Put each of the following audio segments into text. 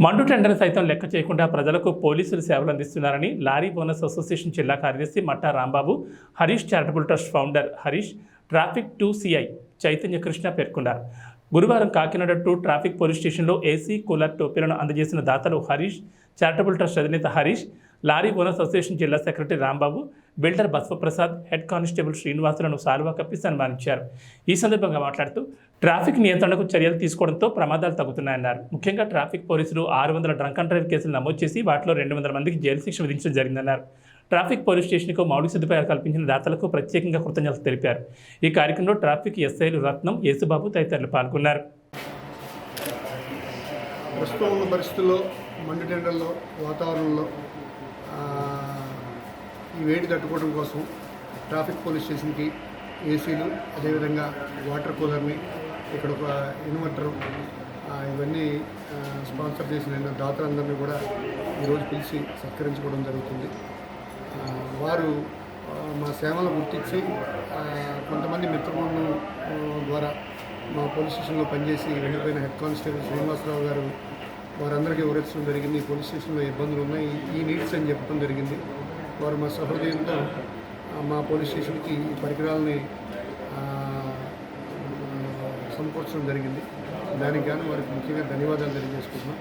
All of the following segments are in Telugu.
మండు టెండర్ సైతం లెక్క చేయకుండా ప్రజలకు పోలీసులు సేవలు అందిస్తున్నారని లారీ బోనస్ అసోసియేషన్ జిల్లా కార్యదర్శి Matta Rambabu Harish charitable trust founder Harish traffic two CI Chaitanya Krishna పేర్కొన్నారు. గురువారం కాకినాడ టూ ట్రాఫిక్ పోలీస్ స్టేషన్లో ఏసీ కూలర్ టోపీలను అందజేసిన దాతలు హరీష్ చారిటబుల్ ట్రస్ట్ అధినేత హరీష్ లారీ బోనస్ అసోసియేషన్ జిల్లా secretary Rambabu builder Basavaprasad head constable శ్రీనివాసులను సాల్వా కప్పి సన్మానించారు. ఈ సందర్భంగా మాట్లాడుతూ ట్రాఫిక్ నియంత్రణకు చర్యలు తీసుకోవడంతో ప్రమాదాలు తగ్గుతున్నాయన్నారు. ముఖ్యంగా ట్రాఫిక్ పోలీసులు ఆరు వందల డ్రంక్ అండ్ డ్రైవ్ కేసులు నమోదు చేసి వాటిలో రెండు వందల మందికి జైలు శిక్ష విధించడం జరిగిందన్నారు. ట్రాఫిక్ పోలీస్ స్టేషన్కు మౌలిక సదుపాయాలు కల్పించిన దాతలకు ప్రత్యేకంగా కృతజ్ఞతలు తెలిపారు. ఈ కార్యక్రమంలో ట్రాఫిక్ ఎస్ఐలు రత్నం యేసుబాబు తదితరులు పాల్గొన్నారు. ప్రస్తుతం ఉన్న పరిస్థితుల్లో మండి టెండర్లో వాతావరణంలో ఈ వేడి తట్టుకోవడం కోసం ట్రాఫిక్ పోలీస్ స్టేషన్కి ఏసీలు అదేవిధంగా వాటర్ కూలర్ని ఇక్కడ ఒక ఇన్వర్టర్ ఇవన్నీ స్పాన్సర్ చేసిన దాతలందరినీ కూడా ఈరోజు పిలిచి సత్కరించుకోవడం జరుగుతుంది. వారు మా సేవలు గుర్తించి కొంతమంది మిత్రబృందం ద్వారా మా పోలీస్ స్టేషన్లో పనిచేసి వెళ్ళిపోయిన హెడ్ కానిస్టేబుల్ శ్రీనివాసరావు గారు వారందరికీ వివరించడం జరిగింది. పోలీస్ స్టేషన్లో ఇబ్బందులు ఉన్నాయి ఈ నీడ్స్ అని చెప్పడం జరిగింది. వారు మా సహృదయంతో మా పోలీస్ స్టేషన్కి ఈ పరికరాలని సమకూర్చడం జరిగింది. దానికి గాను వారికి ముఖ్యంగా ధన్యవాదాలు తెలియజేసుకుంటున్నాం.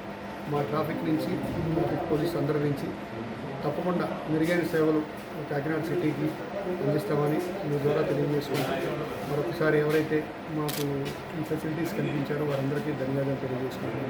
మా ట్రాఫిక్ నుంచి పోలీస్ అందరి నుంచి తప్పకుండా మెరుగైన సేవలు కాకినాడ సిటీకి అందిస్తామని మీ ద్వారా తెలియజేసుకుంటాం మరొకసారి ఎవరైతే మాకు ఈ ఫెసిలిటీస్ కల్పించారో వారందరికీ ధన్యవాదాలు తెలియజేసుకుంటున్నాం.